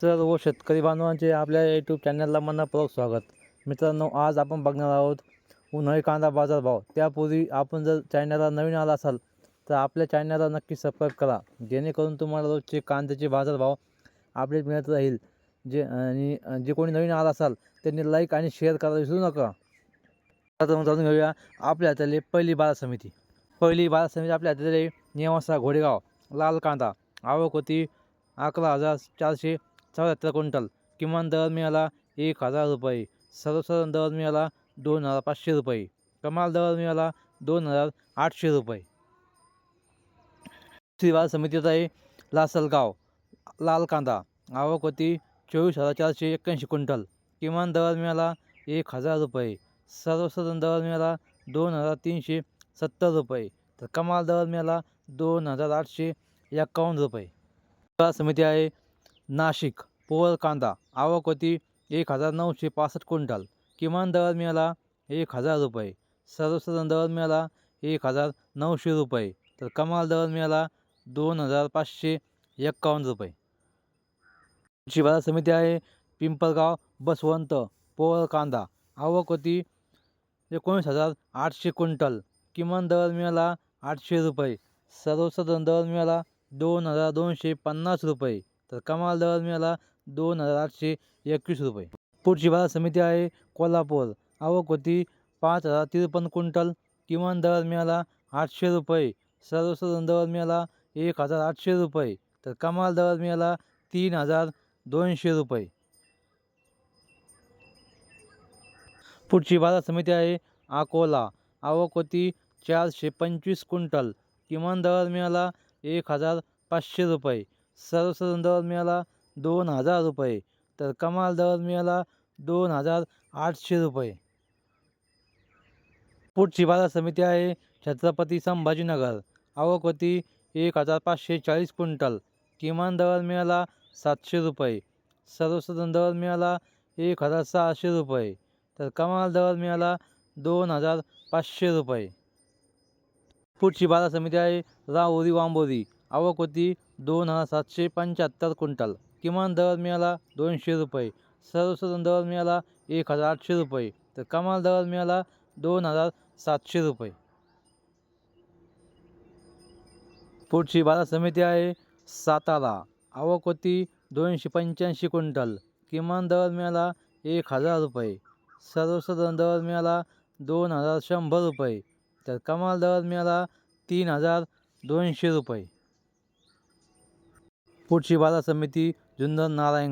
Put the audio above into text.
व हो शेतकरी बांधवांचे आपल्या यूट्यूब चॅनलला मनपूर्वक स्वागत. मित्रांनो आज आपण बघणार आहोत उन्हाळी कांदा बाजारभाव त्यापूर्वी आपण जर चॅनलला नवीन आला असाल तर आपल्या चॅनलला नक्की सबस्क्राईब करा. जेणेकरून तुम्हाला रोजचे कांद्याचे बाजारभाव अपडेट मिळत राहील. जे आणि जे कोणी नवीन आला असाल त्यांनी लाईक आणि शेअर करायला विसरू नका. आता मग जाणून घेऊया आपल्या हातातली पहिली बाजार समिती. पहिली बाजार समिती आपल्या हातातली नेवासा घोडेगाव लाल कांदा. आवक होती अकरा हजार चारशे चौऱ्याहत्तर क्विंटल. किमान दर मिळाला एक हजार रुपये. सर्वसाधारण दर मिळाला दोन हजार पाचशे रुपये. कमाल दर मिळाला दोन हजार आठशे रुपये. श्रीवार समितीत आहे लासलगाव लाल कांदा आवक होती चोवीस हजार चारशे एक्क्याऐंशी क्विंटल. किमान दर मिळाला एक हजार रुपये. सर्वसाधारण दर मिळाला दोन हजार तीनशे सत्तर रुपये. तर कमाल दर मिळाला दोन हजार आठशे एक्कावन्न रुपये. समिती आहे नाशिक पोवर कांदा आवक होती एक हजार नऊशे पासष्ट क्विंटल. किमान दर मिळाला एक हजार रुपये. सर्वसाधारण दर मिळाला एक हजार नऊशे रुपये. तर कमाल दर मिळाला दोन हजार पाचशे एक्कावन्न रुपये. जी बाजार समिती आहे पिंपळगाव बसवंत पोवर कांदा. आवक होती एकोणीस हजार आठशे क्विंटल. किमान दर मिळाला आठशे रुपये. सर्वसाधारण दर मिळाला दोन हजार दोनशे पन्नास रुपये. तर कमाल दर मिळाला दोन हजार आठशे एकवीस रुपये. पुढची बाजार समिती आहे कोल्हापूर. आवक होती पाच हजार त्रेपन्न क्विंटल. किमान दर मिळाला आठशे रुपये. सर्वसाधारण दर मिळाला एक हजार आठशे रुपये. तर कमाल दर मिळाला तीन हजार दोनशे रुपये. पुढची बाजार समिती आहे अकोला. आवक होती चारशे पंचवीस क्विंटल. किमान दर मिळाला एक हजार पाचशे रुपये. सर्वसाधारण दर मिळाला दोन हजार रुपये तर कमाल दर मिळाला दोन हजार आठशे रुपये. पुढची बाजार समिती आहे छत्रपती संभाजीनगर. आवक होती एक हजार पाचशे चाळीस क्विंटल. किमान दर मिळाला सातशे रुपये. सर्वसाधारण दर मिळाला एक हजार सहाशे रुपये. तर कमाल दर मिळाला दोन हजार पाचशे रुपये. पुढची बाजार समिती आहे राहुरी वांबोरी. आवक होती दोन हजार सातशे पंच्याहत्तर क्विंटल. किमान दर मिळाला दोनशे रुपये. सर्वसाधारण दर मिळाला एक हजार आठशे रुपये. तर कमाल दर मिळाला दोन हजार सातशे रुपये. पुढची बाजार समिती आहे सातारा. आवक होती दोनशे पंच्याऐंशी क्विंटल. किमान दर मिळाला एक हजार रुपये. सर्वसाधारण दर मिळाला दोन हजार शंभर रुपये. तर कमाल दर मिळाला तीन हजार दोनशे रुपये. पुढची बाजार समिती जुन्नर नारायण